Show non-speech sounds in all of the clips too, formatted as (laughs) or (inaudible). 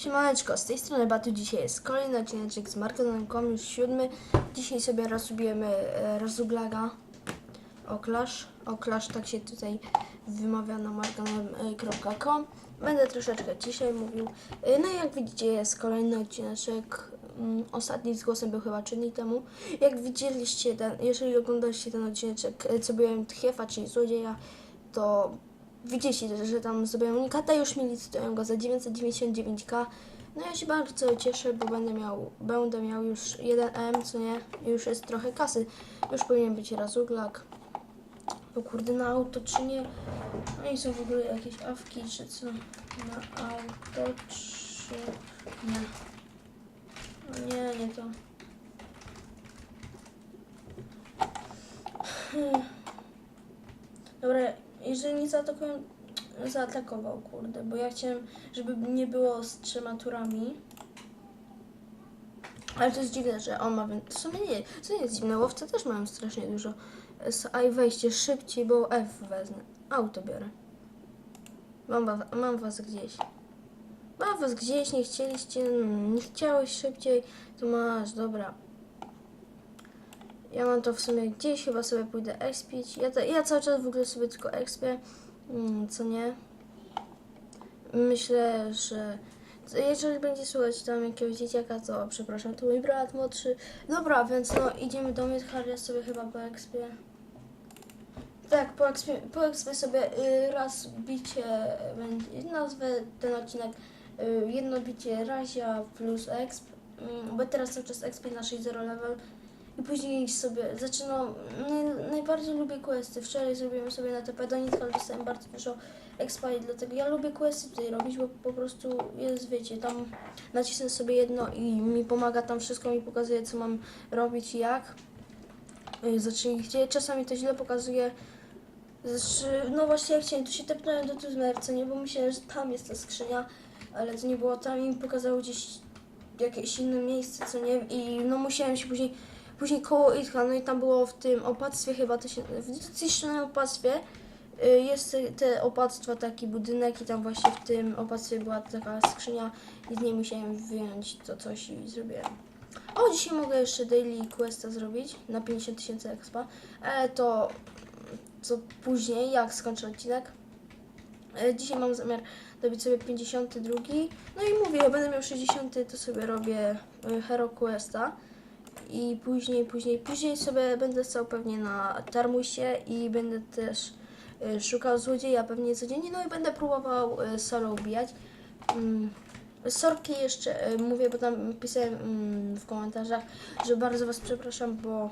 Siemaneczko, z tej strony Batu. Dzisiaj jest kolejny odcinek z Marketem.com, już siódmy. Dzisiaj sobie rozubijemy e, Razuglaga. Oklasz. Oklasz, tak się tutaj wymawia na marketem.com. Będę troszeczkę ciszej mówił. E, No i jak widzicie jest kolejny odcineczek. Mm, Ostatni z głosem był chyba trzy dni temu. Jak widzieliście, ten, jeżeli oglądaliście ten odcineczek, e, co byłem Tchiefa, czyli złodzieja, to widzicie, że tam zrobiłem unikata, już mi licytują go za 999k. No ja się bardzo cieszę, bo będę miał, będę miał już 1M, co nie, już jest trochę kasy. Już powinien być razuglak. O kurde, na auto czy nie? No i są w ogóle jakieś awki czy co? Na auto czy nie? No nie, nie to. Hmm. Dobra, jeżeli nie zaatakują, zaatakował, kurde, bo ja chciałem, żeby nie było z trzema turami. Ale to jest dziwne, że on ma, wię- w sumie nie, to nie jest dziwne, łowcy też mają strasznie dużo. S- A i wejście szybciej, bo F wezmę. Auto biorę. Mam was, mam was gdzieś. Mam was gdzieś, nie chcieliście, mm, nie chciałeś szybciej, to masz, dobra. Ja mam to w sumie gdzieś, chyba sobie pójdę expić. Ja, to, ja cały czas w ogóle sobie tylko expię, mm, co nie. Myślę, że jeżeli będzie słuchać tam jakiegoś dzieciaka, to przepraszam, to mój brat młodszy. Dobra, więc no idziemy do Midhar, ja sobie chyba po expię. Tak, po expie, po expie sobie y, raz bicie, nazwę ten odcinek y, jedno bicie razia plus exp, y, bo teraz cały czas expię na 6.0 level. I później sobie zaczynam. Naj, najbardziej lubię questy. Wczoraj zrobiłem sobie na TP do Nidhal, dostałem bardzo dużo expa i dlatego ja lubię questy tutaj robić, bo po prostu jest, wiecie, tam nacisnę sobie jedno i mi pomaga tam wszystko, mi pokazuje co mam robić i jak. Y, Znaczy gdzie czasami to źle pokazuje. Znaczy, no właśnie jak chciałem, tu się tepnąłem do Tuzmerce, nie, bo myślałem, że tam jest ta skrzynia, ale to nie było tam i mi pokazało gdzieś jakieś inne miejsce, co nie, i no musiałem się później Później koło Itka, no i tam było w tym opactwie chyba, to się, w zniszczonym opactwie y, jest te opactwa, taki budynek i tam właśnie w tym opactwie była taka skrzynia i z niej musiałem wyjąć to coś i zrobiłem. O, dzisiaj mogę jeszcze daily questa zrobić na 50 tysięcy expa, ale to co później, jak skończę odcinek. E, Dzisiaj mam zamiar dobić sobie 52. No i mówię, jak będę miał 60, to sobie robię y, Hero Questa i później, później, później sobie będę stał pewnie na Tarmusie i będę też y, szukał złodzieja pewnie codziennie, no i będę próbował y, solo ubijać. Mm, Sorki jeszcze y, mówię, bo tam pisałem mm, w komentarzach, że bardzo Was przepraszam, bo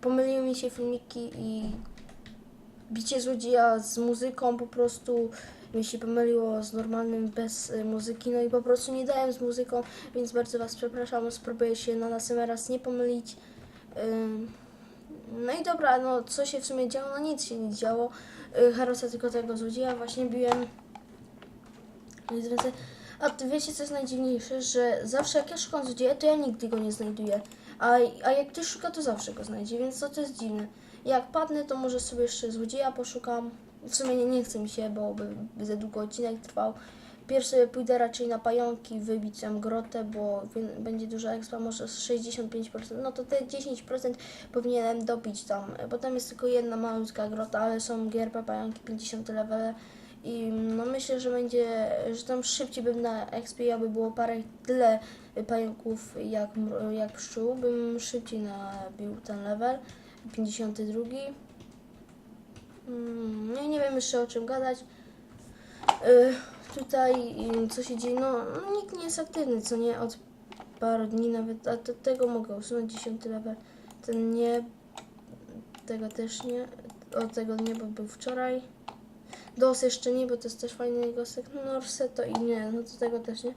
pomyliły mi się filmiki i bicie złodzieja z muzyką po prostu mi się pomyliło z normalnym bez y, muzyki, no i po prostu nie dałem z muzyką, więc bardzo Was przepraszam, spróbuję się na następny raz nie pomylić. No i dobra, no co się w sumie działo? No nic się nie działo. Y, Harosa tylko tego złodzieja właśnie biłem. Więc więcej- A ty wiecie co jest najdziwniejsze, że zawsze jak ja szukam złodzieja, to ja nigdy go nie znajduję. A, a jak ktoś szuka, to zawsze go znajdzie, więc to, to jest dziwne. Jak padnę, to może sobie jeszcze złodzieja poszukam. W sumie nie, nie chce mi się, bo by, by za długo odcinek trwał. Pierwszy pójdę raczej na pająki, wybić tam grotę, bo będzie dużo expa, może z 65%. No to te 10% powinienem dobić tam, bo tam jest tylko jedna malutka grota, ale są GRP pająki 50 level. I no myślę, że będzie, że tam szybciej bym na expie, aby było parę tyle pająków jak, jak pszczół, bym szybciej nabił ten level. 52. Mm, No nie wiem jeszcze o czym gadać. Y, tutaj y, co się dzieje, no, nikt nie jest aktywny, co nie, od paru dni nawet, a to, tego mogę usunąć, 10 level. Ten nie, tego też nie, od tego nie, bo był wczoraj. DOS jeszcze nie, bo to jest też fajny gostek. Norse to i nie, no to tego też nie.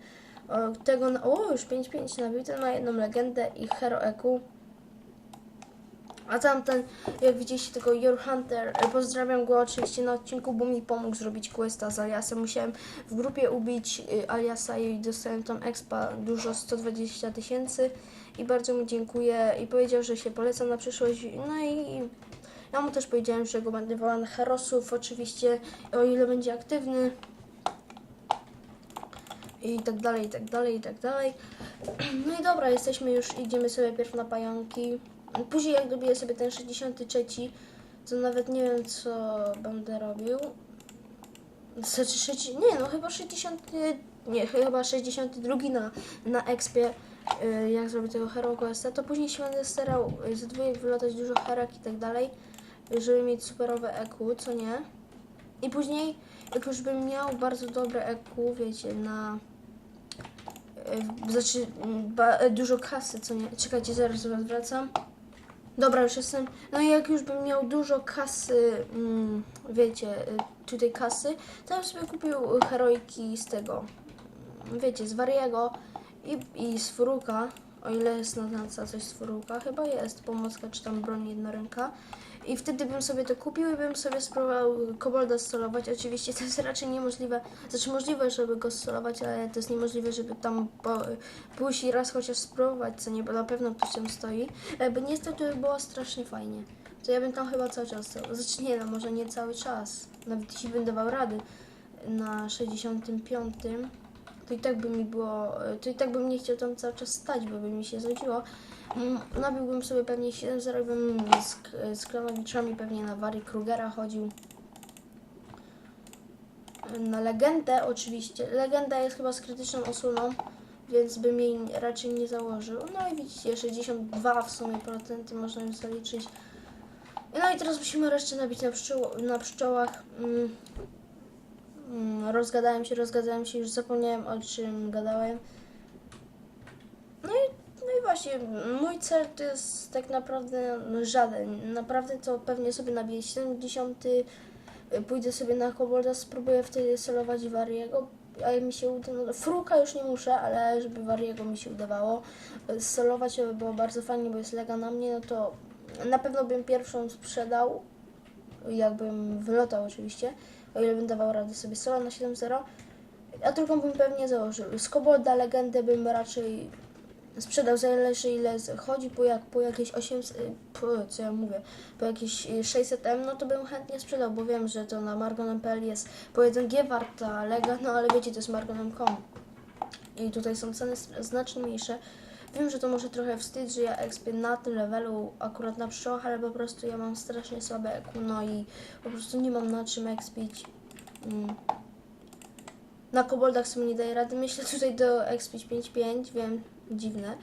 O, tego, o już 5-5 nabił, ten ma jedną legendę i Hero EQ. A tamten, jak widzieliście tego Your Hunter, e, pozdrawiam go oczywiście na odcinku, bo mi pomógł zrobić questa z Aliasem. Musiałem w grupie ubić y, Aliasa i dostałem tam expa dużo, 120 tysięcy i bardzo mu dziękuję i powiedział, że się poleca na przyszłość. No i ja mu też powiedziałem, że go będę wołał na herosów, oczywiście, o ile będzie aktywny. i tak dalej, i tak dalej, i tak dalej. (clears throat) No i dobra, jesteśmy już, idziemy sobie pierw na pająki. Później jak dobiję sobie ten 63, to nawet nie wiem co będę robił. Znaczy, sześci- nie no, chyba 60, nie, chyba 62 na, na expie, y, jak zrobię tego Hero Questa, to później się będę starał y, ze dwójek wylotać dużo herak i tak dalej, żeby mieć superowe EQ, co nie? I później, jak już bym miał bardzo dobre EQ, wiecie, na... y, Znaczy, mm, ba, dużo kasy, co nie? Czekajcie, zaraz wracam. Dobra, już jestem. No i jak już bym miał dużo kasy, mm, wiecie, y, tutaj kasy, to bym sobie kupił heroiki z tego, mm, wiecie, z Wariego i, i z Furuka, o ile jest na coś z Furuka, chyba jest pomocka czy tam broń jednoręka. I wtedy bym sobie to kupił i bym sobie spróbował kobolda solować. Oczywiście to jest raczej niemożliwe, znaczy możliwe, żeby go solować, ale to jest niemożliwe, żeby tam pójść i raz chociaż spróbować, co nie, bo na pewno ktoś tam stoi. Jakby niestety by było strasznie fajnie. To ja bym tam chyba cały czas stał. Znaczy nie, no może nie cały czas. Nawet jeśli bym dawał rady na 65, to i tak by mi było, to i tak bym nie chciał tam cały czas stać, bo by mi się znudziło. Mm, Nabiłbym sobie pewnie 7 zarobim z, z klonowiczami, pewnie na Wary Krugera chodził. Na legendę oczywiście. Legenda jest chyba z krytyczną osłoną, więc bym jej raczej nie założył. No i widzicie, 62 w sumie procenty można już zaliczyć. No i teraz musimy resztę nabić na, pszczoł, na pszczołach. Mm. Rozgadałem się, rozgadałem się, już zapomniałem o czym gadałem. No i, no i właśnie, mój cel to jest tak naprawdę żaden. Naprawdę to pewnie sobie nabiję 70. y, Pójdę sobie na Kobolda, spróbuję wtedy solować Wariego. A mi się uda, no Fruka już nie muszę, ale żeby Wariego mi się udawało solować, to by było bardzo fajnie, bo jest lega na mnie, no to na pewno bym pierwszą sprzedał, jakbym wylotał oczywiście, o ile bym dawał radę sobie solo na 7-0, a drugą bym pewnie założył. Z Kobolda legendę bym raczej sprzedał zależy ile chodzi po, jak, po jakieś 800, y, po, co ja mówię, po jakieś y, 600 M, no to bym chętnie sprzedał, bo wiem, że to na Margonem.pl jest po 1G warta lega, no ale wiecie, to jest Margonem.com i tutaj są ceny znacznie mniejsze. Wiem, że to może trochę wstyd, że ja expię na tym levelu akurat na pszczołach, ale po prostu ja mam strasznie słabe EQ, no i po prostu nie mam na czym expić. Mm. Na koboldach sobie nie daje rady. Myślę tutaj do expić 5.5, wiem, dziwne,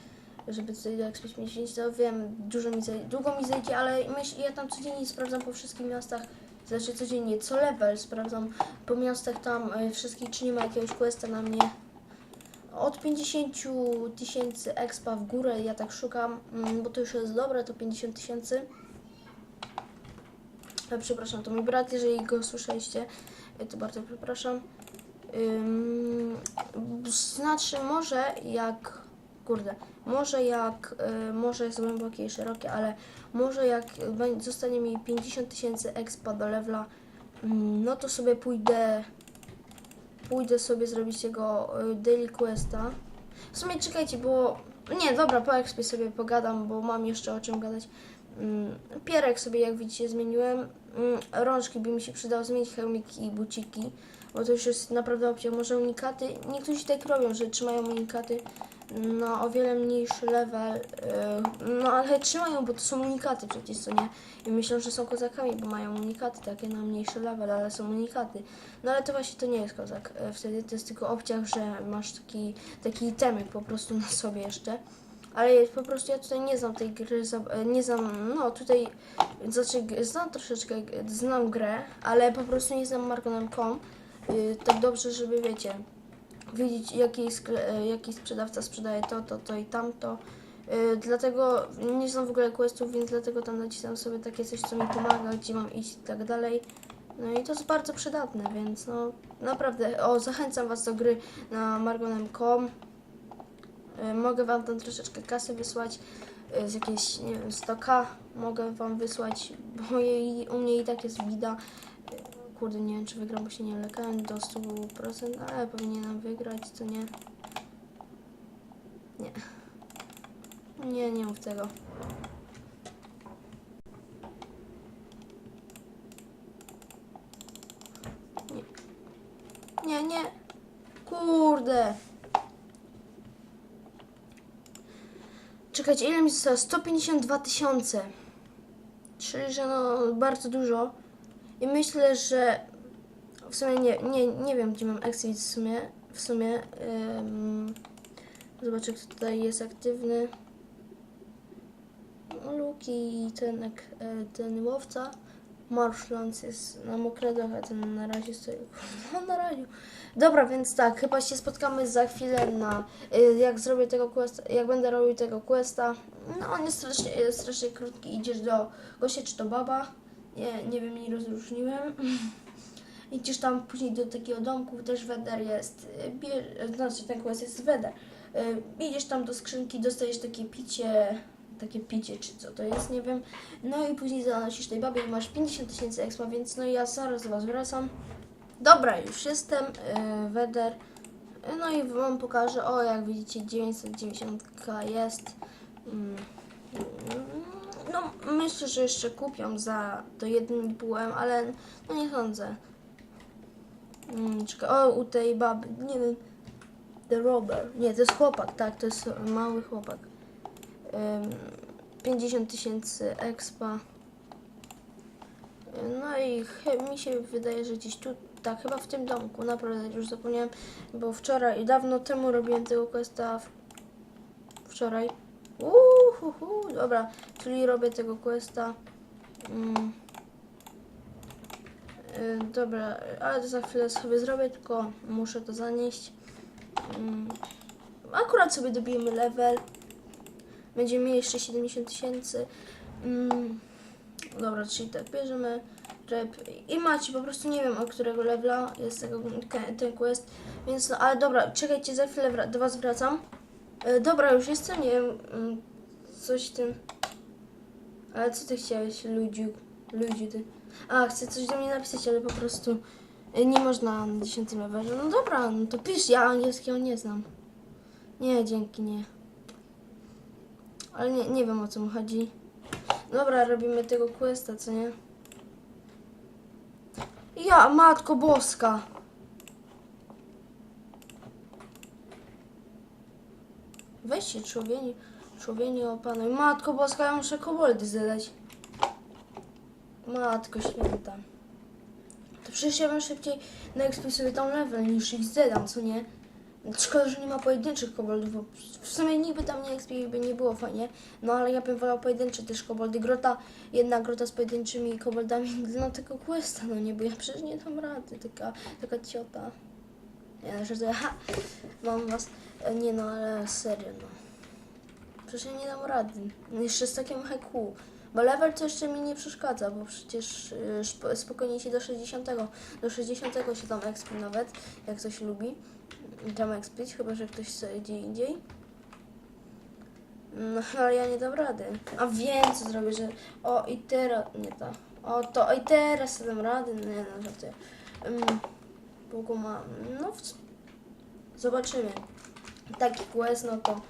żeby tutaj do expić 5.5, to wiem, dużo mi zajdzie, długo mi zejdzie, ale myśl, ja tam codziennie sprawdzam po wszystkich miastach, znaczy codziennie, co level sprawdzam po miastach tam y, wszystkich, czy nie ma jakiegoś questa na mnie. Od 50 tysięcy expa w górę ja tak szukam, mm, bo to już jest dobre, to 50 tysięcy. E, Przepraszam, to mój brat, jeżeli go słyszeliście, e, to bardzo przepraszam. Znaczy, może jak. Kurde, może jak. Y, może jest głębokie i szerokie, ale może jak zostanie mi 50 tysięcy expa do levela, ym, no to sobie pójdę. Pójdę sobie zrobić jego y, daily questa. W sumie czekajcie, bo. Nie, dobra, po expie sobie pogadam, bo mam jeszcze o czym gadać. Mm, Pierek sobie, jak widzicie, zmieniłem. Mm, Rączki by mi się przydało zmienić, hełmiki i buciki, bo to już jest naprawdę opcja. Może unikaty. Niektórzy tak robią, że trzymają unikaty na o wiele mniejszy level. yy, No ale trzymają, bo to są unikaty przecież, co nie? I myślą, że są kozakami, bo mają unikaty takie na mniejszy level, ale są unikaty. No ale to właśnie to nie jest kozak. Yy, Wtedy to jest tylko obciach, że masz taki, taki temek po prostu na sobie jeszcze. Ale po prostu ja tutaj nie znam tej gry, e, nie znam, no tutaj, znaczy znam troszeczkę, znam grę, ale po prostu nie znam Margonem.com tak dobrze, żeby wiecie, wiedzieć jaki, e, jaki sprzedawca sprzedaje to, to, to i tamto. Yy, dlatego nie znam w ogóle questów, więc dlatego tam nacisam sobie takie coś, co mi pomaga, gdzie mam iść i tak dalej. No i to jest bardzo przydatne, więc no naprawdę, o zachęcam Was do gry na margonem.com. Y, Mogę Wam tam troszeczkę kasy wysłać, y, z jakieś, nie wiem, 100k mogę Wam wysłać, bo jej, u mnie i tak jest bida kurde, nie wiem czy wygram, bo się nie lekałem do 100%, ale powinienem wygrać, to nie? Nie. Nie, nie mów tego. Nie. Nie, nie. Kurde. Czekajcie, ile mi zostało? 152 tysiące. Czyli, że no bardzo dużo. I myślę, że w sumie nie, nie, nie wiem, gdzie mam exit w sumie. W sumie ym, zobaczę, kto tutaj jest aktywny. Luki i ten, e, ten łowca. Marshlands jest na mokredach, a ten na razie stoi (laughs) no, na radiu. Dobra, więc tak, chyba się spotkamy za chwilę na, y, jak zrobię tego questa, jak będę robił tego questa. No on jest strasznie, strasznie krótki, idziesz do gościa czy to baba, nie, nie wiem, nie rozróżniłem. Idziesz tam później do takiego domku, też weder jest, y, bie, znaczy ten quest jest weder. Y, Idziesz tam do skrzynki, dostajesz takie picie, takie picie czy co to jest, nie wiem. No i później zanosisz tej babie i masz 50 tysięcy expa, więc no ja zaraz was wracam. Dobra, już jestem, Weder. No i wam pokażę, o jak widzicie 990 jest. Mm, mm, No myślę, że jeszcze kupią za to 1,5 ale no nie sądzę. Mm, czekaj, o u tej baby, nie wiem. The Robber. Nie, to jest chłopak, tak, to jest mały chłopak. Ym, 50 tysięcy expa. No i mi się wydaje, że gdzieś tu, tak, chyba w tym domku, naprawdę już zapomniałem, bo wczoraj, dawno temu robiłem tego questa, wczoraj. Uhuhu, dobra, czyli robię tego questa. Mm. Y, dobra, ale to za chwilę sobie zrobię, tylko muszę to zanieść. Mm. Akurat sobie dobijemy level. Będziemy mieli jeszcze 70 tysięcy. Mm. Dobra, czyli tak, bierzemy rep i macie, po prostu nie wiem, od którego levela jest tego, ten quest, więc no, ale dobra, czekajcie, za chwilę do was wracam. E, dobra, już jestem, nie wiem, mm, coś tym, ale co ty chciałeś, ludziu, ludziu ty. A, chcę coś do mnie napisać, ale po prostu e, nie można na 10 levelze. No dobra, no to pisz, ja angielskiego nie znam. Nie, dzięki, nie. Ale nie, nie wiem o co mu chodzi. Dobra, robimy tego questa, co nie? Ja, matko boska! Weź się, człowieni, człowieni opanuj. Matko boska, ja muszę koboldy zadać. Matko święta. To przecież ja bym szybciej na XP sobie tam level niż ich zdedam, co nie? Szkoda, że nie ma pojedynczych koboldów, bo w sumie niby tam nie XP by nie było fajnie, no ale ja bym wolał pojedyncze też koboldy. Grota, jedna grota z pojedynczymi koboldami no tego questa, no nie, bo ja przecież nie dam rady, taka, taka ciota. No, że ha, mam was, e, nie no, ale serio, no. Przecież ja nie dam rady, jeszcze z takim heku. Bo level to jeszcze mi nie przeszkadza, bo przecież szpo- spokojnie się do 60, do 60 się tam exp nawet, jak ktoś lubi tam expić, chyba że ktoś chce gdzie indziej. No ale ja nie dam rady. A wiem co zrobię, że o i teraz, nie to, o to i teraz dam rady, nie no żartuję. Um, Długo ma, no zobaczymy. Taki quest, no to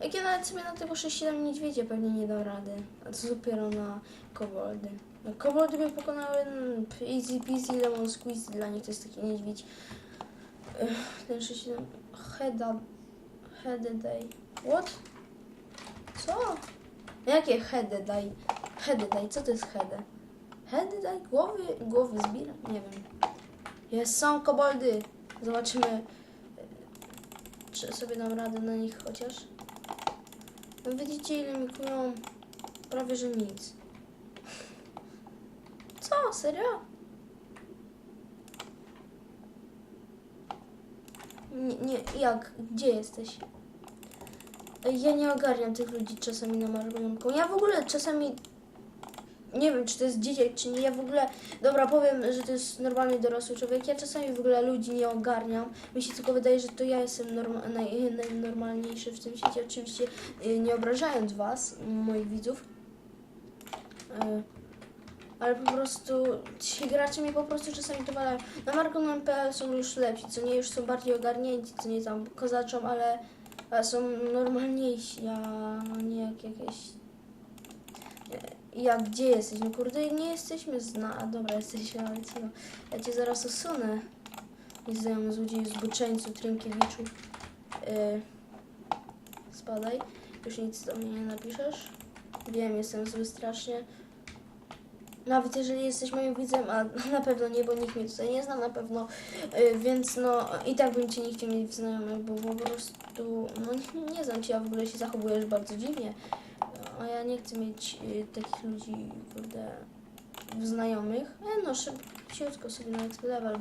jak ja nawet sobie na tego 6-7 niedźwiedzie pewnie nie dam rady. A co dopiero na koboldy. No, koboldy mnie pokonały mm, easy peasy lemon squeezy, dla nich to jest taki niedźwiedź. Ten 6-7 Heda Hedy day. What? Co? Jakie hedy day? Hedy day, co to jest hedy? Hedy day? Głowy, głowy zbira? Nie wiem. Jest, są koboldy. Zobaczymy, czy sobie dam radę na nich chociaż. No widzicie ile mi kują? Prawie, że nic. Co? Serio? Nie, nie, jak? Gdzie jesteś? Ja nie ogarniam tych ludzi czasami na marionką. Ja w ogóle czasami nie wiem, czy to jest dzieciak, czy nie. Ja w ogóle, dobra, powiem, że to jest normalny dorosły człowiek. Ja czasami w ogóle ludzi nie ogarniam. Mi się tylko wydaje, że to ja jestem norma- naj, najnormalniejszy w tym świecie. Oczywiście y, nie obrażając Was, moich widzów. Y, ale po prostu ci gracze mnie po prostu czasami dowalają. Na Marką MPL są już lepsi, co nie, już są bardziej ogarnięci, co nie tam kozaczą, ale są normalniejsi, a nie jak jakieś... Jak gdzie jesteś? No kurde, nie jesteśmy zna... A dobra, jesteśmy, ale co? Ja cię zaraz usunę. Nieznajomy złodzieju, zboczeńcu, Trynkiewiczu. Yy, spadaj. Już nic do mnie nie napiszesz. Wiem, jestem zły strasznie. Nawet jeżeli jesteś moim widzem, a (laughs) na pewno nie, bo nikt mnie tutaj nie zna na pewno, y, więc no i tak bym cię nie chciał mieć w znajomych, bo po prostu, no nie, nie znam cię, a w ogóle się zachowujesz bardzo dziwnie. A ja nie chcę mieć y, takich ludzi, w znajomych. E, no szybciutko sobie na next level.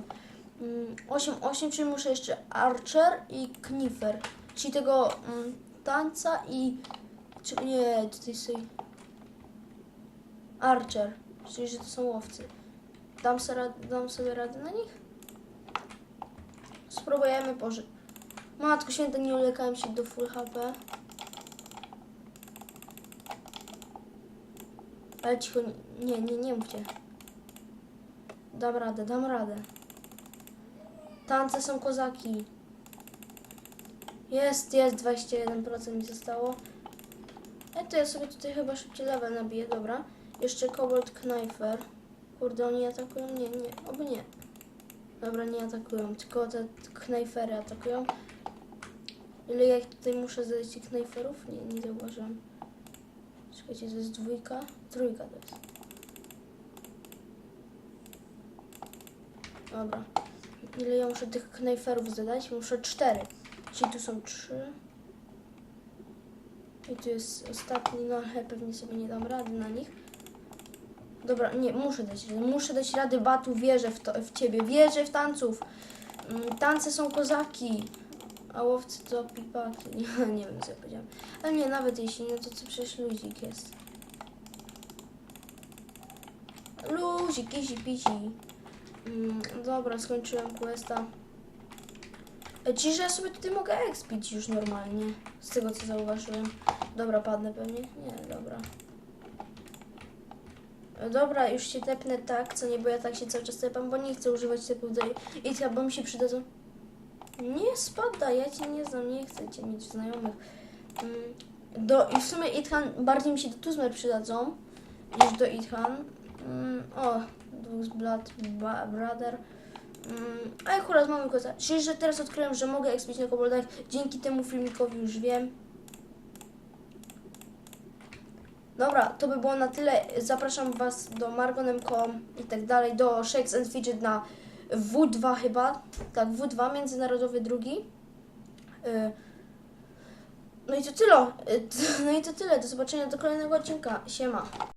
Mm, 8-8, czyli muszę jeszcze Archer i Knifer. Czyli tego mm, tańca i... Czy, nie, tutaj sobie... Archer. Czyli, że to są łowcy. Dam, rad, dam sobie radę na nich? Spróbujemy, Boże. Matko święta, nie ulekałem się do full HP. Ale cicho, nie, nie, nie mówcie. Dam radę, dam radę. Tance są kozaki. Jest, jest, 21% mi zostało. E, to ja sobie tutaj chyba szybciej level nabiję, dobra. Jeszcze Cobalt Knifer. Kurde, oni atakują? Nie, nie, oby nie. Dobra, nie atakują, tylko te knajfery atakują. Ile ja tutaj muszę zadać tych knajferów? Nie, nie zauważyłam. Czekajcie, to jest dwójka? Trójka to jest. Dobra. Ile ja muszę tych knajferów zadać? Muszę cztery. Czyli tu są trzy. I tu jest ostatni, no ale pewnie sobie nie dam rady na nich. Dobra, nie, muszę dać radę. Muszę dać rady, Batu, wierzę w, to, w ciebie, wierzę w tanców. Mm, Tance są kozaki, a łowcy to pipaki. Nie, (laughs) nie wiem, co ja powiedziałam. Ale nie, nawet jeśli nie, to co przecież luzik jest. Luzik, easy peasy. Mm, dobra, skończyłem questa. Czyli, że ja sobie tutaj mogę expić już normalnie. Z tego, co zauważyłem. Dobra, padnę pewnie? Nie, dobra. E, Dobra, już się tepnę tak, co nie, bo ja tak się cały czas tepam, bo nie chcę używać typów do i chyba mi się przydadzą. Nie spada, ja cię nie znam, nie chcę cię mieć znajomych. Mm, Do, I w sumie Ithan bardziej mi się do Tuzmer przydadzą niż do Ithan. Mm, o, dwóch z Blood Brother. Mm, a akurat mamy koza. Czyli, że teraz odkryłem, że mogę expić na koboldach. Dzięki temu filmikowi już wiem. Dobra, to by było na tyle. Zapraszam Was do margonem.com i tak dalej, do Shakes and Fidget na W2 chyba. Tak, W2, międzynarodowy drugi. Y, No i to tyle. Y, (laughs) No i to tyle. Do zobaczenia do kolejnego odcinka. Siema.